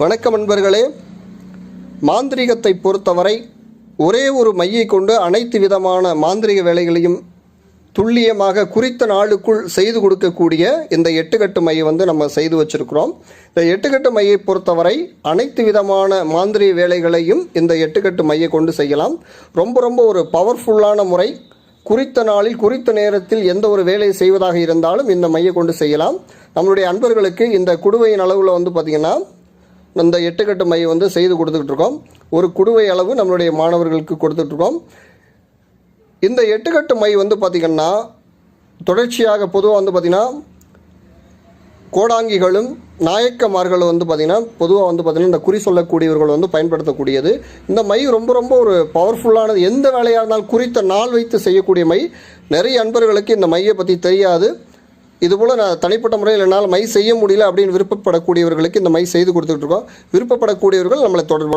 வணக்கம் நண்பர்களே. மாந்திரீகத்தை பொறுத்தவரை ஒரே ஒரு மையை கொண்டு அனைத்து விதமான மாந்திரிக வேலைகளையும் துல்லியமாக குறித்த நாளுக்குள் செய்து கொடுக்கக்கூடிய இந்த எட்டுக்கட்டு மையை வந்து நம்ம செய்து வச்சிருக்கிறோம். இந்த எட்டுக்கட்டு மையை பொறுத்தவரை அனைத்து விதமான மாந்திரிக வேலைகளையும் இந்த எட்டுக்கட்டு மையை கொண்டு செய்யலாம். ரொம்ப ரொம்ப ஒரு பவர்ஃபுல்லான முறை. குறித்த நாளில் குறித்த நேரத்தில் எந்த ஒரு வேலையை செய்வதாக இருந்தாலும் இந்த மையை கொண்டு செய்யலாம். நம்மளுடைய அன்பர்களுக்கு இந்த குடுவையின் அளவில் வந்து பார்த்திங்கன்னா அந்த எட்டுக்கட்டு மை வந்து செய்து கொடுத்துக்கிட்டு இருக்கோம் ஒரு குடுவை அளவு நம்மளுடைய மாணவர்களுக்கு கொடுத்துட்ருக்கோம் இந்த எட்டுக்கட்டு மை வந்து பார்த்திங்கன்னா தொடர்ச்சியாக பொதுவாக வந்து பார்த்திங்கன்னா கோடாங்கிகளும் நாயக்கமார்களும் வந்து பார்த்திங்கன்னா பொதுவாக வந்து பார்த்திங்கன்னா இந்த குறி சொல்லக்கூடியவர்கள் வந்து பயன்படுத்தக்கூடியது. இந்த மை ரொம்ப ரொம்ப ஒரு பவர்ஃபுல்லானது எந்த வேலையாக இருந்தாலும் குறித்த நாள் வைத்து செய்யக்கூடிய மை. நிறைய அன்பர்களுக்கு இந்த மையை பற்றி தெரியாது. இதுபோல் நான் தனிப்பட்ட முறையில் என்னால் மை செய்ய முடியல அப்படின்னு விருப்பப்படக்கூடியவர்களுக்கு இந்த மை செய்து கொடுத்துட்ருக்கோம் விருப்பப்படக்கூடியவர்கள் நம்மளை தொடர்பு